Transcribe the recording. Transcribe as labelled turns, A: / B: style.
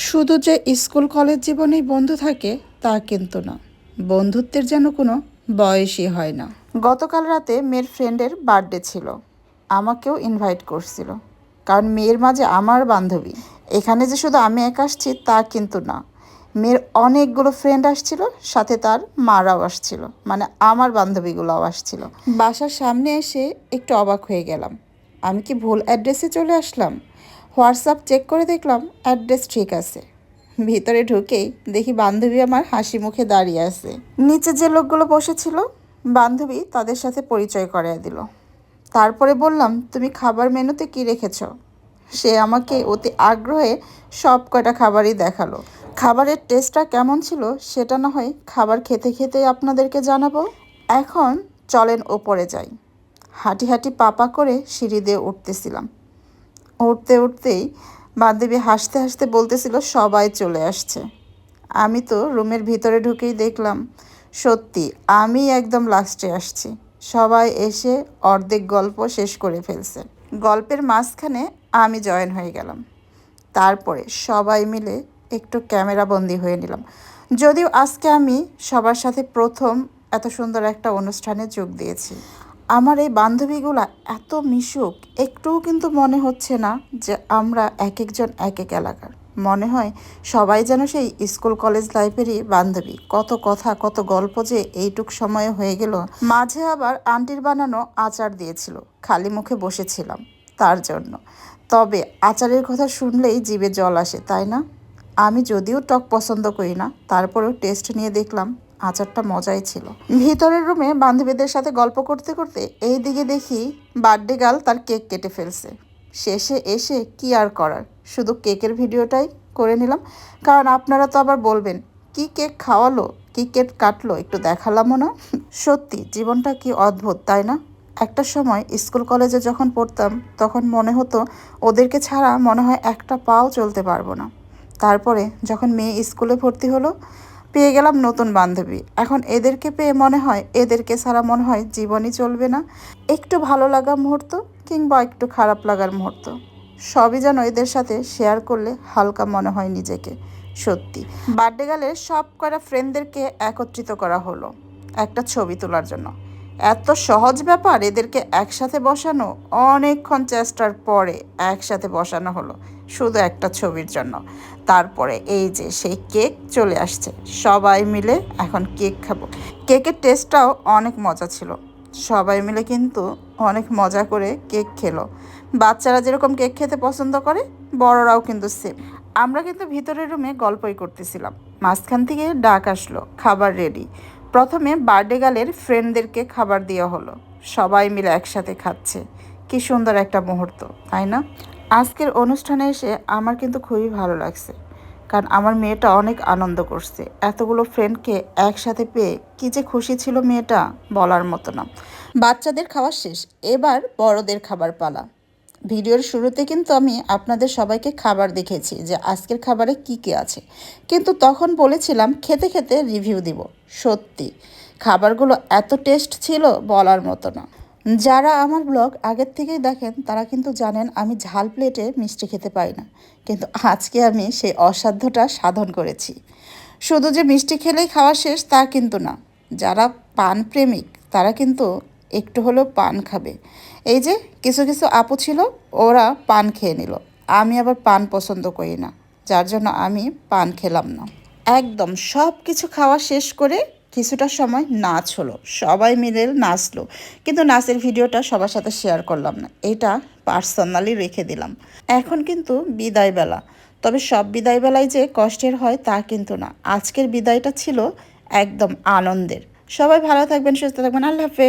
A: শুধু যে school college জীবনেই বন্ধু থাকে, তা কিন্তু না। বন্ধুত্বের যেন কোনো বয়সই হয় না। গতকাল রাতে মেয়ের ফ্রেন্ডের বার্থডে ছিল। আমাকেও ইনভাইট করছিল। কারণ মেয়ের মাঝে আমার বান্ধবী। এখানে যে শুধু আমি এক আসছি, তা কিন্তু না। মেয়ের অনেকগুলো ফ্রেন্ড আসছিল, সাথে তার মারাও আসছিল। মানে আমার বান্ধবীগুলোও আসছিল। বাসার সামনে এসে একটু অবাক হয়ে গেলাম। আমি কি ভুল অ্যাড্রেসে চলে আসলাম? হোয়াটসঅ্যাপ চেক করে দেখলাম, অ্যাড্রেস ঠিক আছে। ভিতরে ঢুকেই দেখি বান্ধবী আমার হাসি মুখে দাঁড়িয়ে আছে। নিচে যে লোকগুলো বসেছিল, বান্ধবী তাদের সাথে পরিচয় করিয়ে দিল। তারপরে বললাম, তুমি খাবার মেনুতে কি রেখেছ? সে আমাকে অতি আগ্রহে সব কয়টা খাবারই দেখাল। খাবারের টেস্টটা কেমন ছিল, সেটা না হয় খাবার খেতে খেতে আপনাদেরকে জানাব? এখন চলেন ওপরে যাই। হাঁটি হাঁটি পাপা করে সিঁড়ি দিয়ে উঠতেছিলাম। উঠতে উঠতেই বান্ধবী হাসতে হাসতে বলতেছিল, সবাই চলে আসছে। আমি তো রুমের ভিতরে ঢুকেই দেখলাম, সত্যি আমি একদম লাস্টে আসছি। সবাই এসে অর্ধেক গল্প শেষ করে ফেলছে। গল্পের মাঝখানে আমি জয়েন হয়ে গেলাম। তারপরে সবাই মিলে একটু ক্যামেরা বন্দি হয়ে নিলাম। যদিও আজকে আমি সবার সাথে প্রথম এত সুন্দর একটা অনুষ্ঠানে যোগ দিয়েছি। আমার এই বান্ধবীগুলা এত মিশুক, একটুও কিন্তু মনে হচ্ছে না যে আমরা এক একজন এক এক এলাকার। মনে হয় সবাই যেন সেই স্কুল কলেজ লাইফেরই বান্ধবী। কত কথা, কত গল্প যে এইটুক সময়ে হয়ে গেল। মাঝে আবার আন্টির বানানো আচার দিয়েছিল, খালি মুখে বসেছিলাম তার জন্য। তবে আচারের কথা শুনলেই জিভে জল আসে, তাই না? আমি যদিও টক পছন্দ করি না, তারপরেও টেস্ট নিয়ে দেখলাম আচারটা মজাই ছিল। ভিতরের রুমে বান্ধবীদের সাথে গল্প করতে করতে এই দিকে দেখি বার্থডে গার্ল তার কেক কেটে ফেলছে। শেষে এসে কি আর করার? শুধু কেকের ভিডিওটাই করে নিলাম। কারণ আপনারা তো আবার বলবেন, কি কেক খাওয়ালো? কি কেক কাটলো? একটু দেখালামও না? সত্যি, জীবনটা কি অদ্ভুত, তাই না? একটা সময় স্কুল কলেজে যখন পড়তাম, তখন মনে হতো ওদেরকে ছাড়া মনে হয় একটা পাও চলতে পারব না। তারপরে যখন মেয়ে স্কুলে ভর্তি হলো পেয়ে গেলাম নতুন বান্ধবী। এখন এদেরকে পেয়ে মনে হয়, এদেরকে ছাড়া মনে হয় জীবনই চলবে না। একটু ভালো লাগা মুহূর্ত কিংবা একটু খারাপ লাগার মুহূর্ত। সবই যেন এদের সাথে শেয়ার করলে হালকা মনে হয় নিজেকে, সত্যি। বার্থডে গেলে সব করা ফ্রেন্ডদেরকে একত্রিত করা হলো, একটা ছবি তোলার জন্য। এত সহজ ব্যাপার, এদেরকে একসাথে বসানো অনেকক্ষণ চেষ্টার পরে একসাথে বসানো হলো শুধু একটা ছবির জন্য। তারপরে এই যে সেই কেক চলে আসছে, সবাই মিলে এখন কেক খাব। কেকের টেস্টটাও অনেক মজা ছিল। সবাই মিলে কিন্তু অনেক মজা করে কেক খেলো। বাচ্চারা যেরকম কেক খেতে পছন্দ করে, বড়রাও কিন্তু সেম আমরা কিন্তু ভিতরের রুমে গল্পই করতেছিলাম। মাঝখান থেকে ডাক আসলো, খাবার রেডি প্রথমে বার্থডে গালের ফ্রেন্ডদেরকে খাবার দেওয়া হলো। সবাই মিলে একসাথে খাচ্ছে। কি সুন্দর একটা মুহূর্ত, তাই না? আজকের অনুষ্ঠানে এসে আমার কিন্তু খুবই ভালো লাগছে। কারণ আমার মেয়েটা অনেক আনন্দ করছে। এতগুলো ফ্রেন্ডকে একসাথে পেয়ে কি যে খুশি ছিল মেয়েটা বলার মতো না। বাচ্চাদের খাওয়া শেষ। এবার বড়দের খাবার পালা। ভিডিওর শুরুতে কিন্তু আমি আপনাদের সবাইকে খাবার দেখেছি যে আজকের খাবারে কি কি আছে। কিন্তু তখন বলেছিলাম খেতে খেতে রিভিউ দিব। সত্যি, খাবারগুলো এত টেস্ট ছিল বলার মতো না। যারা আমার ব্লগ আগের থেকেই দেখেন, তারা কিন্তু জানেন আমি ঝাল প্লেটে মিষ্টি খেতে পাই না। কিন্তু আজকে আমি সেই অসাধ্যটা সাধন করেছি। শুধু যে মিষ্টি খেলেই খাওয়া শেষ তা কিন্তু না। যারা পান প্রেমিক, তারা কিন্তু একটু হলেও পান খাবে। এই যে কিছু কিছু আপু ছিল, ওরা পান খেয়ে নিল। আমি আবার পান পছন্দ করি না, যার জন্য আমি পান খেলাম না। একদম সব কিছু খাওয়া শেষ করে কিছুটা সময় নাচ হলো। সবাই মিলে নাচলো, কিন্তু নাচের ভিডিওটা সবার সাথে শেয়ার করলাম না। এটা পার্সোনালি রেখে দিলাম। এখন কিন্তু বিদায় বেলা তবে সব বিদায় বেলায় যে কষ্টের হয় তা কিন্তু না। আজকের বিদায়টা ছিল একদম আনন্দের। সবাই ভালো থাকবেন, সুস্থ থাকবেন। আল্লাহ হাফেজ।